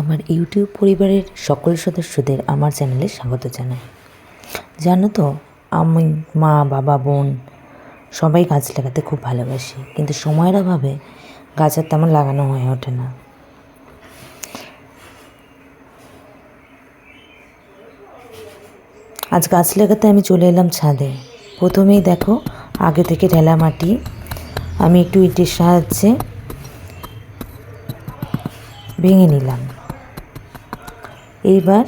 আমার ইউটিউব পরিবারের সকল সদস্যদের আমার চ্যানেলে স্বাগত জানাই। জানো তো, আমি, মা, বাবা, বোন সবাই গাছ লাগাতে খুব ভালোবাসি, কিন্তু সময়ের অভাবে গাছ আর তেমন লাগানো হয়ে ওঠে না। আজ গাছ লাগাতে আমি চলে এলাম ছাদে। প্রথমেই দেখো, আগে থেকে ঢেলা মাটি। আমি একটু ইটের সাহায্যে ভেঙে নিলাম। এইবার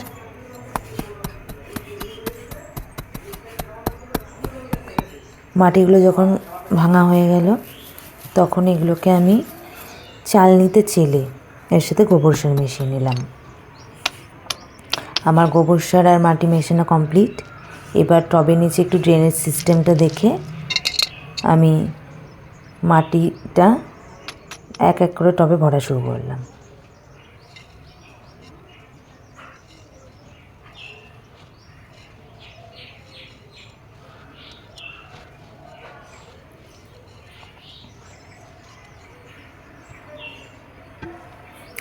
মাটিগুলো যখন ভাঙা হয়ে গেল, তখন এগুলোকে আমি চালনিতে চেলে এর সাথে গোবর সার মিশিয়ে নিলাম। আমার গোবর সার আর মাটি মেশানো কমপ্লিট। এবার টবের নিচে একটু ড্রেনেজ সিস্টেমটা দেখে আমি মাটিটা এক এক করে টবে ভরা শুরু করলাম।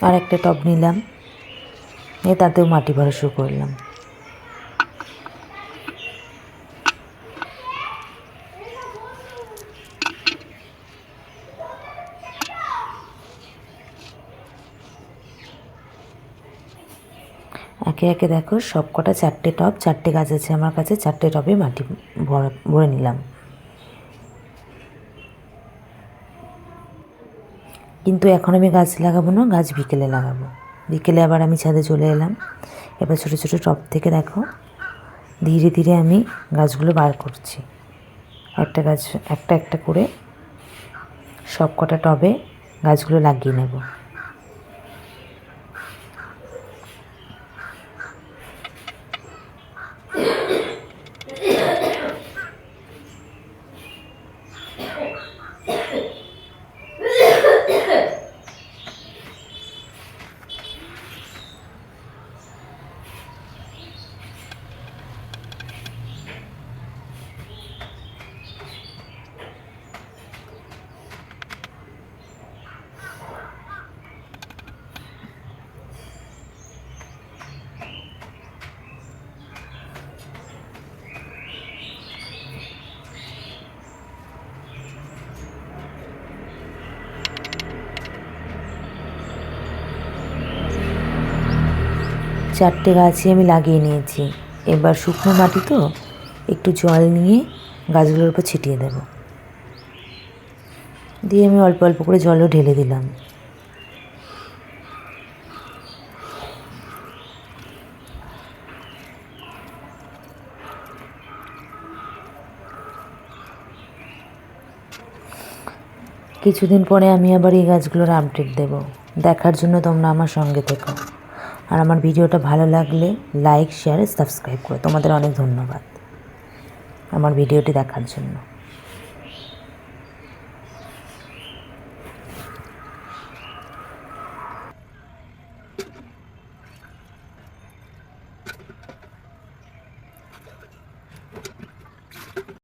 আর একটা টব নিলাম। নিয়ে তাতেও মাটি ভরা শুরু করলাম। একে একে দেখো সব কটা চারটে টব, চারটে গাছ আছে আমার কাছে, চারটে টবে মাটি ভরা, ভরে নিলাম। কিন্তু এখন আমি গাছ লাগাবো না, গাছ বিকেলে লাগাবো। বিকেলে আবার আমি ছাদে চলে এলাম। এবার ছোটো ছোটো টপ থেকে দেখো, ধীরে ধীরে আমি গাছগুলো বার করছি। একটা গাছ, একটা একটা করে সব কটা টবে গাছগুলো লাগিয়ে নেব। চারটে গাছই আমি লাগিয়ে নিয়েছি। এবার শুকনো মাটি তো, একটু জল নিয়ে গাছগুলোর উপর ছিটিয়ে দেব। দিয়ে আমি অল্প অল্প করে জলও ঢেলে দিলাম। কিছুদিন পরে আমি আবার এই গাছগুলোর আপডেট দেব। দেখার জন্য তোমরা আমার সঙ্গে থেকো। আর আমার ভিডিওটা ভালো লাগলে লাইক শেয়ার সাবস্ক্রাইব করো। তোমাদের অনেক ধন্যবাদ আমার ভিডিওটি দেখার জন্য।